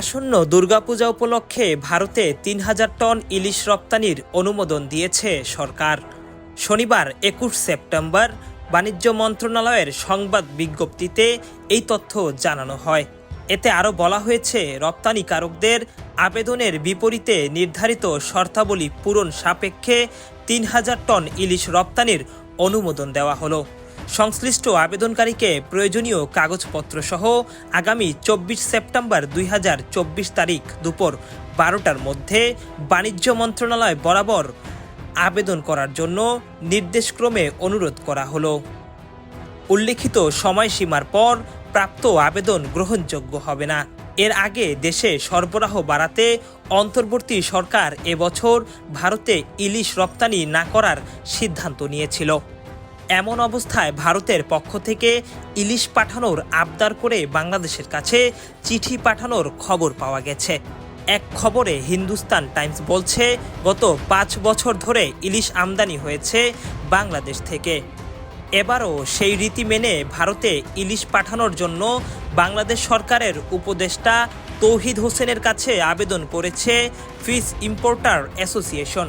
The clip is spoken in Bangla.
আসন্ন দুর্গাপূজা উপলক্ষে ভারতে তিন হাজার টন ইলিশ রপ্তানির অনুমোদন দিয়েছে সরকার। শনিবার একুশ সেপ্টেম্বর বাণিজ্য মন্ত্রণালয়ের সংবাদ বিজ্ঞপ্তিতে এই তথ্য জানানো হয়। এতে আরও বলা হয়েছে, রপ্তানিকারকদের আবেদনের বিপরীতে নির্ধারিত শর্তাবলী পূরণ সাপেক্ষে তিন হাজার টন ইলিশ রপ্তানির অনুমোদন দেওয়া হলো। সংশ্লিষ্ট আবেদনকারীকে প্রয়োজনীয় কাগজপত্র সহ আগামী চব্বিশ সেপ্টেম্বর দুই হাজার চব্বিশ তারিখ দুপুর বারোটার মধ্যে বাণিজ্য মন্ত্রণালয় বরাবর আবেদন করার জন্য নির্দেশক্রমে অনুরোধ করা হলো। উল্লিখিত সময়সীমার পর প্রাপ্ত আবেদন গ্রহণযোগ্য হবে না। এর আগে দেশে সরবরাহ বাড়াতে অন্তর্বর্তী সরকার এবছর ভারতে ইলিশ রপ্তানি না করার সিদ্ধান্ত নিয়েছিল। এমন অবস্থায় ভারতের পক্ষ থেকে ইলিশ পাঠানোর আবদার করে বাংলাদেশের কাছে চিঠি পাঠানোর খবর পাওয়া গেছে। এক খবরে হিন্দুস্তান টাইমস বলছে, গত পাঁচ বছর ধরে ইলিশ আমদানি হয়েছে বাংলাদেশ থেকে। এবারও সেই রীতি মেনে ভারতে ইলিশ পাঠানোর জন্য বাংলাদেশ সরকারের উপদেষ্টা তৌহিদ হোসেনের কাছে আবেদন করেছে ফিশ ইম্পোর্টার অ্যাসোসিয়েশন।